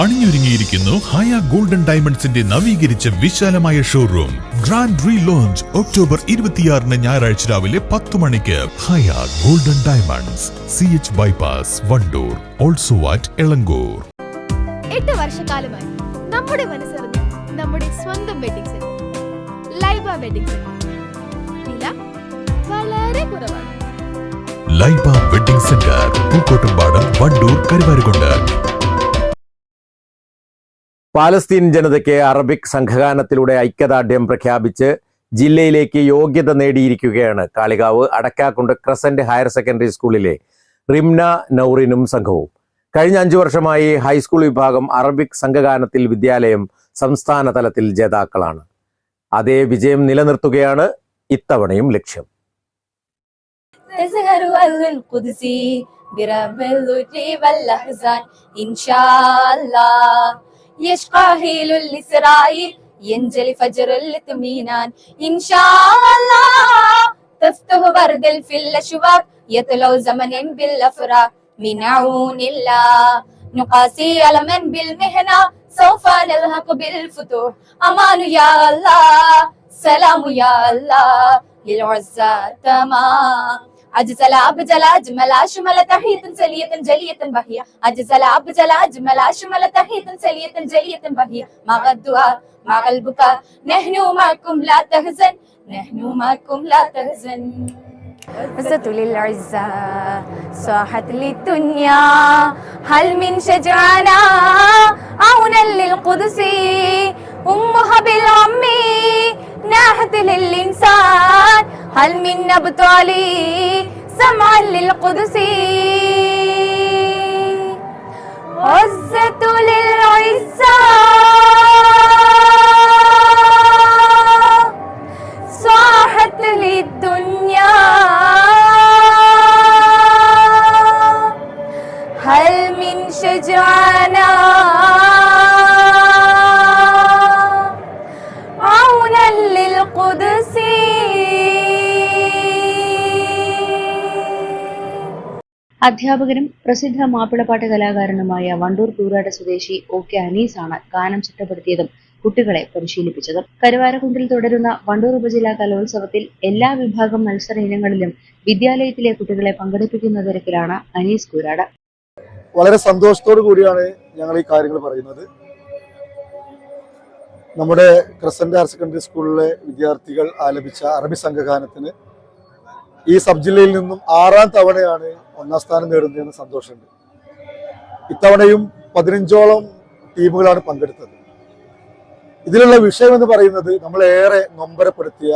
അണിഞ്ഞൊരുങ്ങിയിരിക്കുന്നു ഹയ golden ഡയമണ്ട്സിന്റെ നവീകരിച്ച വിശാലമായ showroom. Grand re launch October ഇരുപത്തിയാറിന് ഞായറാഴ്ച രാവിലെ പത്ത് മണിക്ക്. Haya golden diamonds. C H bypass Wandoor. Also at Elankur. എട്ട് വർഷക്കാലമായി നമ്മുടെ മനസ്സറിഞ്ഞ് നമ്മുടെ സ്വന്തം wedding centre Laiba wedding centre വില വളരെ കുറവാണ്. Laiba wedding centre Pookkottumpadam Wandoor Karuvarakundu. Palestine ജനതയ്ക്ക് അറബിക് സംഘഗാനത്തിലൂടെ ഐക്യദാർഢ്യം പ്രഖ്യാപിച്ച് ജില്ലയിലേക്ക് യോഗ്യത നേടിയിരിക്കുകയാണ് Kalikavu Adakkakundu crescent higher secondary സ്കൂളിലെ റിംന നൌറിനും സംഘവും കഴിഞ്ഞ അഞ്ചു വർഷമായി ഹൈസ്കൂൾ വിഭാഗം അറബിക് സംഘഗാനത്തിൽ വിദ്യാലയം സംസ്ഥാന തലത്തിൽ ജേതാക്കളാണ് അതേ വിജയം നിലനിർത്തുകയാണ് ഇത്തവണയും ലക്ഷ്യം تزهر أهل القدسي برب اللطف والأحزان إن شاء الله يشقى هيل الإسرائيل ينجلي فجر الاطمئنان إن شاء الله تفتح برد في الأشواق يطلع زمن بالأفراح من عون الله نقاسي علما بالمهنة سوف نلحق بالفتوح. أمان يا الله سلام يا الله للعزة تمام. أجزل أبجل أجمل أشمل تحية سلية جلية بهية. أجزل أبجل أجمل أشمل تحية سلية جلية بهية. مع الدعاء مع البكاء نحن معكم لا تهزن. نحن معكم لا تهزن. عزة للعزة صاحت للدنيا. هل من شجعنا؟ عونا للقدس. أمها بالعم ناحت للإنسان. هل من نبت علي سمعا للقدسي അധ്യാപകനും പ്രസിദ്ധ മാപ്പിളപ്പാട്ട് കലാകാരനുമായ വണ്ടൂർ കൂറാട് സ്വദേശി ഒ കെ അനീസാണ് ഗാനം ചിട്ടപ്പെടുത്തിയതും കുട്ടികളെ പരിശീലിപ്പിച്ചതും. കരുവാരക്കുണ്ടിൽ തുടരുന്ന വണ്ടൂർ ഉപജില്ലാ കലോത്സവത്തിൽ എല്ലാ വിഭാഗം മത്സര ഇനങ്ങളിലും വിദ്യാലയത്തിലെ കുട്ടികളെ പങ്കെടുപ്പിക്കുന്ന തിരക്കിലാണ് അനീസ് കൂരാട് വളരെ സന്തോഷത്തോടു കൂടിയാണ് ഞങ്ങൾ ഈ കാര്യങ്ങൾ പറയുന്നത്. നമ്മുടെ ക്രസന്റ് ഹയർ സെക്കൻഡറി സ്കൂളിലെ വിദ്യാർത്ഥികൾ ആലപിച്ച അറബി സംഘഗാനത്തിന് ഈ സബ് ജില്ലയിൽ നിന്നും ആറാം തവണയാണ് ഒന്നാം സ്ഥാനം നേടുന്നതെന്ന് സന്തോഷമുണ്ട്. ഇത്തവണയും പതിനഞ്ചോളം ടീമുകളാണ് പങ്കെടുത്തത്. ഇതിലുള്ള വിഷയം എന്ന് പറയുന്നത് നമ്മളേറെ നൊമ്പരപ്പെടുത്തിയ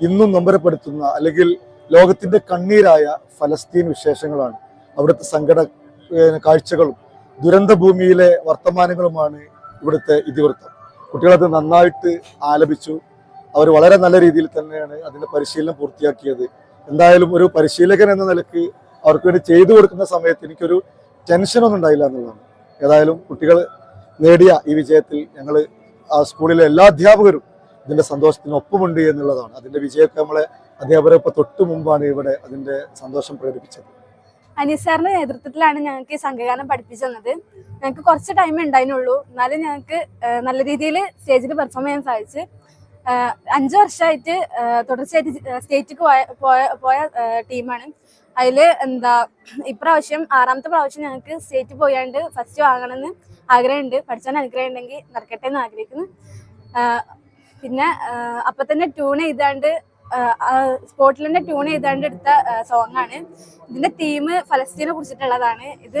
ഇന്നും നൊമ്പരപ്പെടുത്തുന്ന അല്ലെങ്കിൽ ലോകത്തിന്റെ കണ്ണീരായ ഫലസ്തീൻ വിശേഷങ്ങളാണ്. അവിടുത്തെ സങ്കട കാഴ്ചകളും ദുരന്ത ഭൂമിയിലെ വർത്തമാനങ്ങളുമാണ് ഇവിടുത്തെ ഇതിവൃത്തം. കുട്ടികളത് നന്നായിട്ട് ആലപിച്ചു. അവർ വളരെ നല്ല രീതിയിൽ തന്നെയാണ് അതിന്റെ പരിശീലനം പൂർത്തിയാക്കിയത്. എന്തായാലും ഒരു പരിശീലകൻ എന്ന നിലയ്ക്ക് അവർക്ക് വേണ്ടി ചെയ്തു കൊടുക്കുന്ന സമയത്ത് എനിക്കൊരു ടെൻഷനൊന്നും ഉണ്ടായില്ല എന്നുള്ളതാണ്. ഏതായാലും കുട്ടികൾ നേടിയ ഈ വിജയത്തിൽ ഞങ്ങൾ ആ സ്കൂളിലെ എല്ലാ അധ്യാപകരും ഇതിന്റെ സന്തോഷത്തിനൊപ്പമുണ്ട് എന്നുള്ളതാണ്. അതിന്റെ വിജയമൊക്കെ നമ്മളെ അധ്യാപകരെ ഇപ്പോൾ തൊട്ട് മുമ്പാണ് ഇവിടെ അതിന്റെ സന്തോഷം പ്രകടിപ്പിച്ചത്. അനീസാറിന്റെ നേതൃത്വത്തിലാണ് ഞങ്ങൾക്ക് ഈ സംഘഗാനം പഠിപ്പിച്ചു തന്നത്. ഞങ്ങൾക്ക് കുറച്ച് ടൈം ഉണ്ടായിരുന്നുള്ളൂ. എന്നാലും ഞങ്ങൾക്ക് നല്ല രീതിയിൽ സ്റ്റേജിൽ പെർഫോം ചെയ്യാൻ സാധിച്ചു. അഞ്ച് വർഷമായിട്ട് തുടർച്ചയായിട്ട് സ്റ്റേറ്റിക്ക് പോയ പോയ പോയ ടീമാണ്. അതിൽ എന്താ ഇപ്രാവശ്യം ആറാമത്തെ പ്രാവശ്യം ഞങ്ങൾക്ക് സ്റ്റേറ്റ് പോയാണ്ട് ഫസ്റ്റ് വാങ്ങണമെന്ന് ആഗ്രഹമുണ്ട് പഠിച്ചാൻ അനുഗ്രഹം ഉണ്ടെങ്കിൽ നടക്കട്ടെ എന്ന് ആഗ്രഹിക്കുന്നു. പിന്നെ അപ്പൊ തന്നെ ട്യൂൺ ചെയ്താണ്ട് സ്പോട്ടിൽ തന്നെ ട്യൂൺ ചെയ്താണ്ട് എടുത്ത സോങ് ആണ് ഇതിന്റെ തീം ഫലസ്തീനെ കുറിച്ചിട്ടുള്ളതാണ്. ഇത്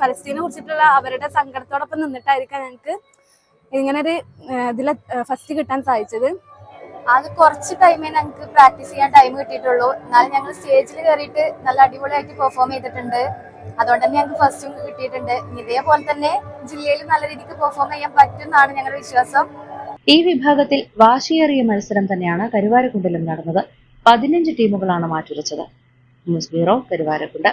ഫലസ്തീനെ കുറിച്ചിട്ടുള്ള അവരുടെ സങ്കടത്തോടൊപ്പം നിന്നിട്ടായിരിക്കാം ഞങ്ങൾക്ക് ഇങ്ങനൊരു ഇതിൽ ഫസ്റ്റ് കിട്ടാൻ സാധിച്ചത്. അത് കുറച്ച് ടൈമേ ഞങ്ങൾക്ക് പ്രാക്ടീസ് ചെയ്യാൻ ടൈം കിട്ടിയിട്ടുള്ളൂ. എന്നാലും ഞങ്ങൾ സ്റ്റേജിൽ കയറിയിട്ട് നല്ല അടിപൊളിയായിട്ട് പെർഫോം ചെയ്തിട്ടുണ്ട്. അതുകൊണ്ട് തന്നെ ഞങ്ങൾക്ക് ഫസ്റ്റും കിട്ടിയിട്ടുണ്ട്. ഇതേപോലെ തന്നെ ജില്ലയിൽ നല്ല രീതിക്ക് പെർഫോം ചെയ്യാൻ പറ്റും എന്നാണ് ഞങ്ങളുടെ വിശ്വാസം. ഈ വിഭാഗത്തിൽ വാശിയേറിയ മത്സരം തന്നെയാണ് കരുവാരക്കുണ്ടിലും നടന്നത്. പതിനഞ്ച് ടീമുകളാണ് മാറ്റുരച്ചത്. News bureau Karuvarakundu.